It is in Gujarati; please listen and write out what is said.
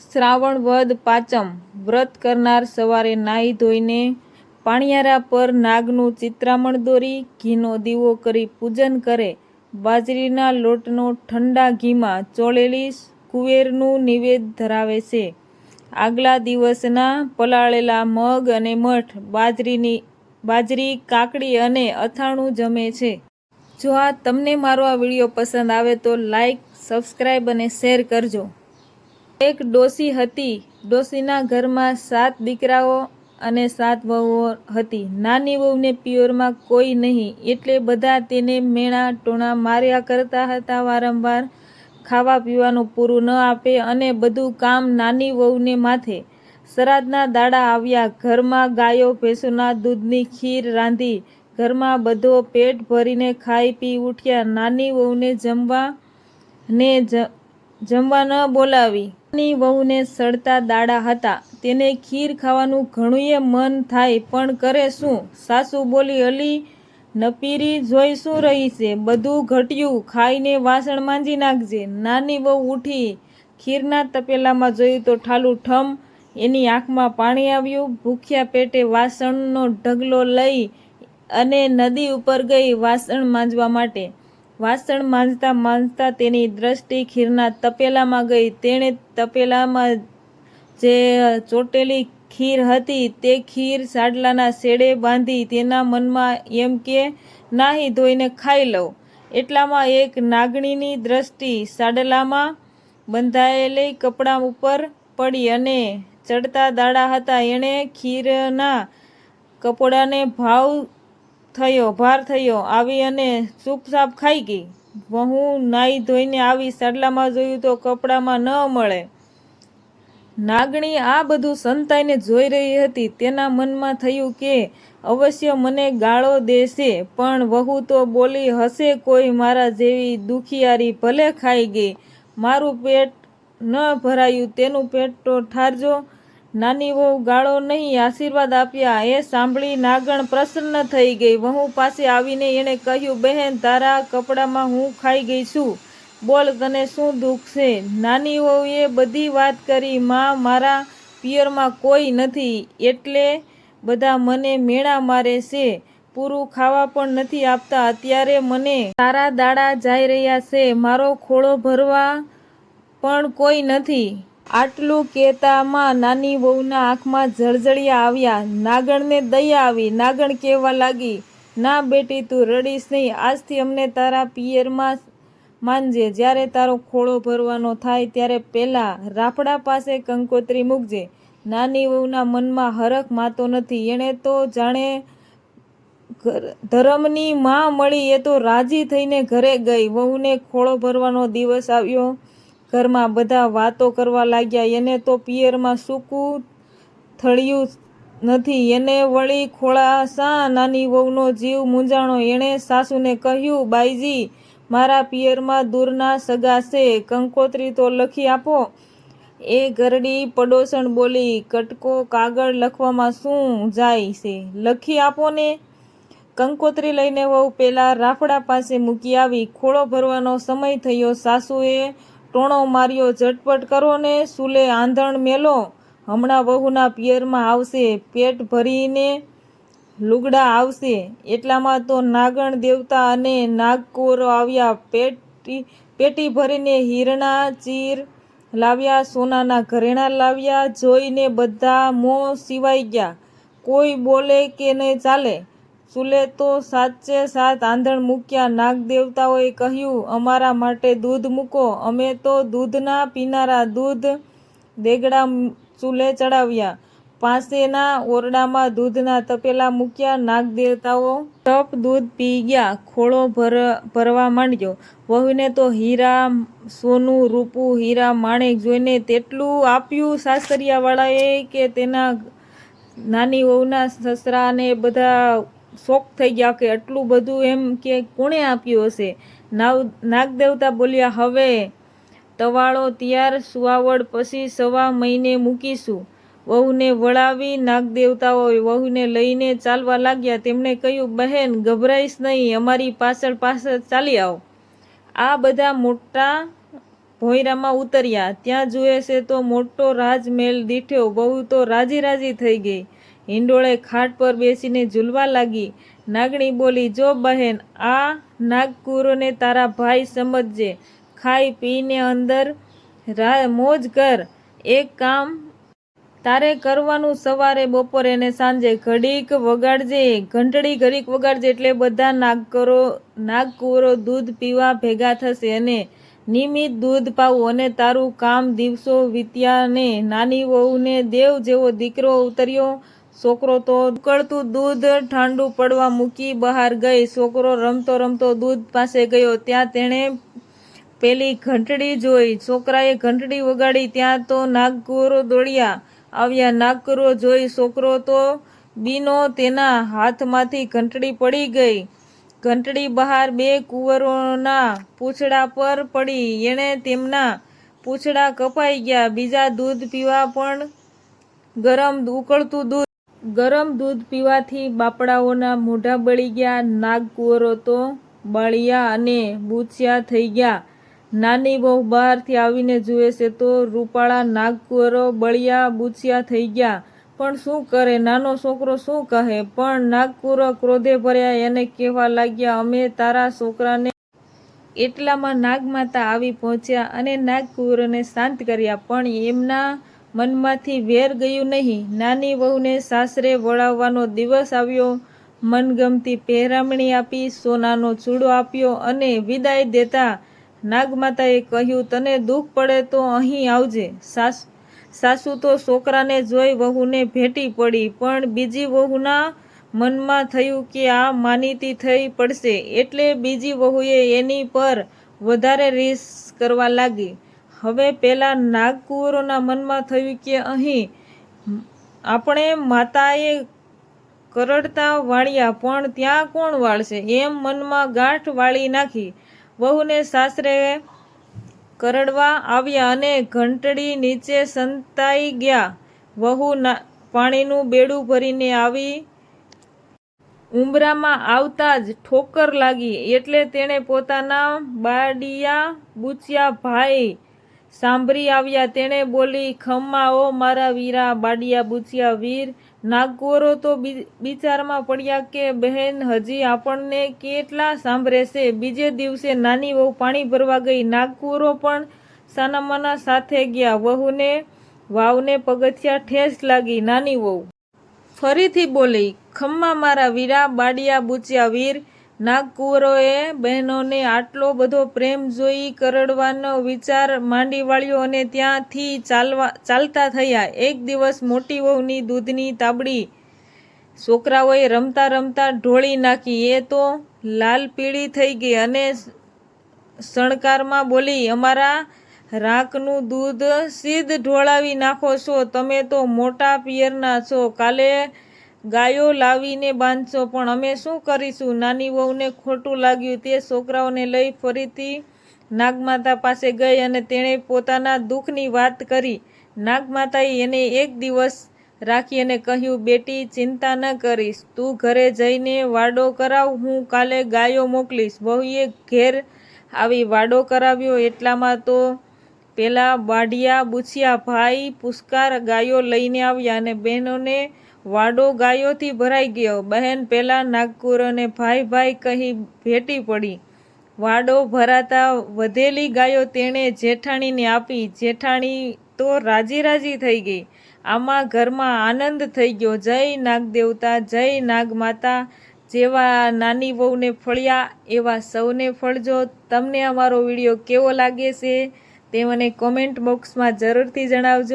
શ્રાવણ વદ પાંચમ. વ્રત કરનાર સવારે નાહી ધોઈને પાણિયારા પર નાગનું ચિત્રામણ દોરી, ઘીનો દીવો કરી પૂજન કરે. બાજરીના લોટનો ઠંડા ઘીમાં ચોળેલી કુવેરનું નિવેદ ધરાવે છે. આગલા દિવસના પલાળેલા મગ અને મઠ બાજરીની, બાજરી, કાકડી અને અથાણું જમે છે. જો આ તમને મારો આ વીડિયો પસંદ આવે તો લાઈક, સબસ્ક્રાઈબ અને શેર કરજો. એક ડોસી હતી. ડોસીના ઘરમાં સાત દીકરાઓ અને સાત વહુઓ હતી. નાની વહુને પિયરમાં કોઈ નહીં. એટલે બધા તેને મેણા ટોણા માર્યા કરતા હતા. વારંવાર ખાવા પીવાનું પૂરું ન આપે અને બધું કામ નાની વહુને માથે. શ્રાદ્ધના દાડા આવ્યા. ઘરમાં ગાયો, ભેંસોના દૂધની ખીર રાંધી. ઘરમાં બધો પેટ ભરીને ખાઈ પી ઉઠ્યા. નાની વહુને જમવા ને જમવા ન બોલાવી. નાની વહુને સડતા દાડા હતા. તેને ખીર ખાવાનું ઘણુંય મન થાય, પણ કરે શું? સાસુ બોલી, અલી, નપીરી જોઈ શું રહી છે? બધું ઘટ્યું. ખાઈને વાસણ માંજી નાખજે. નાની વહુ ઉઠી ખીરના તપેલામાં જોયું તો ઠાલું ઠમ, એની આંખમાં પાણી આવ્યું. ભૂખ્યા પેટે વાસણનો ઢગલો લઈ અને નદી ઉપર ગઈ વાસણ માંજવા માટે. વાસણ માંજતા માંજતા તેની દ્રષ્ટિ ખીરના તપેલામાં ગઈ. તેણે તપેલામાં જે ચોટેલી ખીર હતી તે ખીર સાડલાના શેડે બાંધી તેના મનમાં એમ કે, નાહી ધોઈને ખાઈ લઉં. એટલામાં એક નાગણીની દ્રષ્ટિ સાડલામાં બંધાયેલી કપડાં ઉપર પડી અને ચડતા દાડા હતા. એણે ખીરના કપડાને ભાવ થયો, ભાર થયો, આવી અને ચૂપચાપ ખાઈ ગઈ. વહુ નાઈ ધોઈને આવી સાડલામાં જોયું તો કપડામાં ન મળે. નાગણી આ બધું સંતાઈને જોઈ રહી હતી. તેના મનમાં થયું કે, અવશ્ય મને ગાળો દેશે, પણ વહુ તો બોલી, હશે કોઈ મારા જેવી દુખિયારી, ભલે ખાઈ ગઈ. મારું પેટ ન ભરાયું, તેનું પેટ તો ઠારજો. નાની વહુ ગાળો નહીં, આશીર્વાદ આપ્યા. એ સાંભળી નાગણ પ્રસન્ન થઈ ગઈ. વહુ પાસે આવીને એણે કહ્યું, બહેન, તારા કપડામાં હું ખાઈ ગઈ છું. બોલ, તને શું દુઃખ છે? નાની વહુએ બધી વાત કરી. માં મારા પિયરમાં કોઈ નથી, એટલે બધા મને મેળા મારે છે. પૂરું ખાવા પણ નથી આપતા. અત્યારે મને સારા દાડા જઈ રહ્યા છે. મારો ખોળો ભરવા પણ કોઈ નથી. આટલું કહેતામાં નાની વહુના આંખમાં જળજળિયા આવ્યા. નાગણને દયા આવી. નાગણ કહેવા લાગી, ના બેટી, તું રડીશ નહીં. આજથી અમને તારા પિયરમાં માનજે. જ્યારે તારો ખોળો ભરવાનો થાય ત્યારે પહેલાં રાફડા પાસે કંકોત્રી મૂકજે. નાની વહુના મનમાં હરખ માતો નથી. એણે તો જાણે ધર્મની માં મળી એ તો રાજી થઈને ઘરે ગઈ. વહુને ખોળો ભરવાનો દિવસ આવ્યો. ઘરમાં બધા વાતો કરવા લાગ્યા. એને તો પિયરમાં સૂકું થળિયું નથી. એને વળી ખોળાશા નાની વહુનો જીવ મૂંઝાણો. એણે સાસુને કહ્યું, બાઈજી, મારા પિયરમાં દૂરના સગા છે. કંકોત્રી તો લખી આપો. એ ગરડી પડોસણ બોલી, કટકો કાગળ લખવામાં શું જાય છે? લખી આપો ને. કંકોત્રી લઈને વહુ પહેલાં રાફડા પાસે મૂકી આવી. ખોળો ભરવાનો સમય થયો. સાસુએ ટોણો માર્યો, ઝટપટ કરો ને સુલે આંધણ મેલો. હમણાં વહુના પિયરમાં આવશે, પેટ ભરીને લુગડા આવશે. એટલામાં તો નાગણ દેવતા અને નાગકોરો આવ્યા, પેટી પેટી ભરીને હીરણા ચીર લાવ્યા, સોનાના ઘરેણા લાવ્યા, જોઈને બધા મોં સિવાઈ ગયા. કોઈ બોલે કે નહીં ચાલે. ચૂલે તો સાચે સાત આંધણ મૂક્યા નાગ દેવતાઓએ કહ્યું, અમારા માટે દૂધ મૂકો. અમે તો દૂધના પીનારા દૂધ દેગડા ચૂલે ચડાવ્યા. પાસેના ઓરડામાં દૂધના તપેલા મૂક્યા નાગ દેવતાઓ તપ દૂધ પી ગયા, ખોળો ભર, ભરવા માંડ્યો. વહુને તો હીરા સોનું રૂપું હીરા માણેક જોઈને તેટલું આપ્યું સાસરિયાવાળાએ કે તેના નાની વહુના સસરાને બધા શોક થઈ ગયા કે આટલું બધું એમ કે કોણે આપ્યું હશે? નાવ, નાગદેવતા બોલ્યા, હવે તવાળો તૈયાર સુવાવડ પછી સવા મહિને મૂકીશું. વહુને વળાવી નાગદેવતાઓએ વહુને લઈને ચાલવા લાગ્યા. તેમણે કહ્યું, બહેન, ગભરાઈશ નહીં, અમારી પાછળ પાછળ ચાલી આવો. આ બધા મોટા ભોંયરામાં ઉતર્યા. ત્યાં જુએ છે તો મોટો રાજમહેલ દીઠ્યો. બહુ તો રાજી રાજી થઈ ગઈ. હિંડોળે ખાટ પર બેસીને ઝૂલવા લાગી. નાગણી બોલી, જો બહેન, આ નાગકુરોને તારા ભાઈ સમજજે. ખાઈ પીને અંદર મોજ કર. એક કામ તારે કરવાનું સવારે, બપોરે ને સાંજે. ઘડીક વગાડજે, ઘંટડી ઘડીક વગાડજે એટલે બધા નાગકરો, નાગકુરો દૂધ પીવા ભેગા થશે અને નિયમિત દૂધ પાવું અને તારું કામ દિવસો વીત્યા ને નાની વહુને દેવ જેવો દીકરો ઉતર્યો છોકરો તો ઉકળતું દૂધ ઠંડુ પડવા મૂકી બહાર ગઈ. છોકરો રમતો રમતો દૂધ પાસે ગયો. ત્યાં તેણે પેલી ઘંટડી જોઈ. છોકરાએ ઘંટડી વગાડી. ત્યાં તો નાગકુરો દોડ્યા. આવ્યા નાગકુરો જોઈ. છોકરો તો બીનો તેના હાથમાંથી ઘંટડી પડી ગઈ. ઘંટડી બહાર બે કુંવરોના પૂંછડા પર પડી. એણે તેમના પૂંછડા કપાઈ ગયા. બીજા દૂધ પીવા પણ ગરમ ઉકળતું દૂધ ગરમ દૂધ પીવાથી બાપડાઓના મોઢા બળી ગયા નાગકુંવરો તો બળિયા અને બૂચિયા થઈ ગયા. નાની બહુ બહારથી આવીને જુએ છે તો રૂપાળા નાગકુંવરો બળિયા, બૂચિયા થઈ ગયા. પણ શું કરે? નાનો છોકરો શું કહે? પણ નાગકુંવરો ક્રોધે ભર્યા, એને કહેવા લાગ્યા, અમે તારા છોકરાને એટલામાં નાગમાતા આવી પહોંચ્યા અને નાગકુંવરોને શાંત કર્યા. પણ એમના મનમાંથી વેર ગયું નહીં. નાની વહુને સાસરે વળાવવાનો દિવસ આવ્યો. મનગમતી પહેરામણી આપી, સોનાનો ચૂડો આપ્યો અને વિદાય દેતા નાગમાતાએ કહ્યું, તને દુઃખ પડે તો અહીં આવજે. સાસ, સાસુ તો છોકરાને જોઈ વહુને ભેટી પડી, પણ બીજી વહુના મનમાં થયું કે આ માનીતી થઈ પડશે. એટલે બીજી વહુએ એની પર વધારે રીસ કરવા લાગી. હવે પેલા નાગકુંવરોના મનમાં થયું કે અહીં આપણે માતાએ કરડતા વાળ્યા, પણ ત્યાં કોણ વાળશે? એમ મનમાં ગાંઠ વાળી નાખી. વહુને સાસરે કરડવા આવ્યા અને ઘંટડી નીચે સંતાઈ ગયા. વહુ પાણીનું બેડું ભરીને આવી ઉંબરામાં આવતા જ ઠોકર લાગી. એટલે તેણે પોતાના બાડિયા બુચિયા ભાઈ સાંભળી આવ્યા તેણે બોલી ખમ્મા ઓ મારા વીરા, બાડિયા બુચિયા વીર નાગકોરો તો બી- વિચારમાં પડ્યા કે બહેન, હજી આપણને કેટલા સાંભળે છે બીજે દિવસે નાની વહુ પાણી ભરવા ગઈ. નાગકુરો પણ સાનામાના સાથે ગયા. વહુને, વાવને પગથિયા ઠેસ લાગી. નાની વહુ ફરીથી બોલી, ખમ્મા, મારા વીરા, બાડિયા બુચિયા વીર નાગકુંવરોએ બહેનોને આટલો બધો પ્રેમ જોઈ કરડવાનો વિચાર માંડી વાળ્યો અને ત્યાંથી ચાલવા ચાલતા થયા. એક દિવસ મોટી વહુની દૂધની તાબડી છોકરાઓએ રમતા રમતા ઢોળી નાખી. એ તો લાલ પીળી થઈ ગઈ અને શણકારમાં બોલી અમારા રાખનું દૂધ સીધ ઢોળાવી નાખો છો તમે તો મોટા પિયરના છો કાલે ગાયો લાવીને બાંધશો, પણ અમે શું કરીશું? નાની વહુને ખોટું લાગ્યું. તે છોકરાઓને લઈ ફરીથી નાગમાતા પાસે ગઈ અને તેણે પોતાના દુઃખની વાત કરી. નાગમાતાએ એને એક દિવસ રાખી અને કહ્યું, બેટી, ચિંતા ન કરીશ. તું ઘરે જઈને વાડો કરાવ. હું કાલે ગાયો મોકલીશ. વહુએ ઘેર આવી વાડો કરાવ્યો. એટલામાં તો પેલા બાઢિયા બુછિયા ભાઈ પુષ્કાર ગાયો લઈને આવ્યા અને બહેનોને વાડો ગાયોથી ભરાઈ ગયો. બહેન પહેલાં નાગપુર અને ભાઈ ભાઈ કહી ભેટી પડી. વાડો ભરાતા વધેલી ગાયો તેણે જેઠાણીને આપી. જેઠાણી તો રાજી રાજી થઈ ગઈ. આમાં ઘરમાં આનંદ થઈ ગયો. જય નાગદેવતા જય નાગમાતા જેવા નાની વહુને ફળ્યા એવા સૌને ફળજો. તમને અમારો વીડિયો કેવો લાગે છે તે મને કોમેન્ટ બોક્સમાં જરૂરથી જણાવજો.